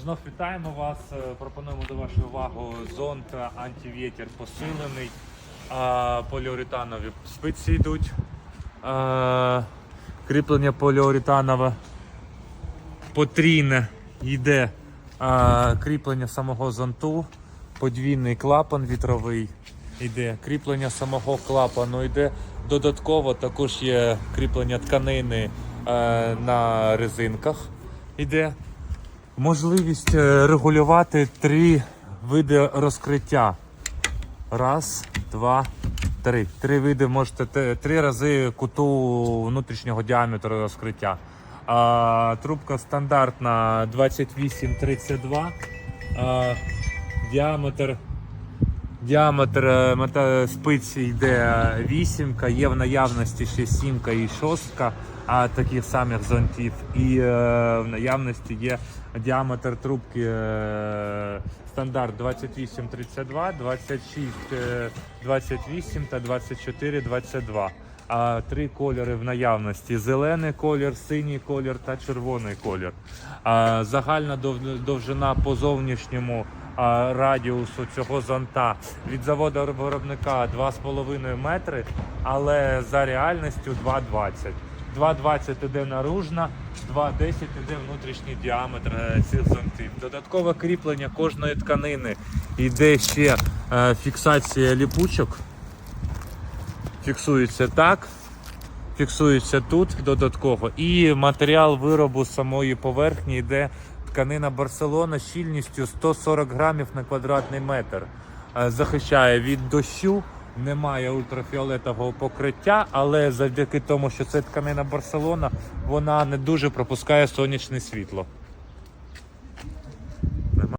Знов вітаємо вас. Е, Пропонуємо до вашої уваги зонт антивітер посилений. Поліуретанові спиці йдуть. Кріплення поліуретанове потрійне йде кріплення самого зонту, подвійний клапан вітровий йде, кріплення самого клапану йде. Додатково також є кріплення тканини е, на резинках. Іде. Можливість е, регулювати три види розкриття. Раз, два, три. Три види можете три рази куту внутрішнього діаметру розкриття. А, трубка стандартна 28-32. А, діаметр Діаметр е, спиці йде вісімка, є в наявності ще сімка і шостка, а таких самих зонтів. І е, в наявності є діаметр трубки е, стандарт 28-32, 26-28 та 24-22. А три кольори в наявності: зелений колір, синій колір та червоний колір. А, загальна довжина по зовнішньому радіусу цього зонта від заводу виробника 2,5 метри, але за реальністю 2,20. 2,20 іде наружна, 2,10 іде внутрішній діаметр е, цих зонтів. Додаткове кріплення кожної тканини йде ще е, фіксація ліпучок. Фіксується так, фіксується тут додатково. І матеріал виробу самої поверхні йде тканина Барселона щільністю 140 грамів на квадратний метр. Е, Захищає від дощу, немає ультрафіолетового покриття, але завдяки тому, що це тканина Барселона, вона не дуже пропускає сонячне світло.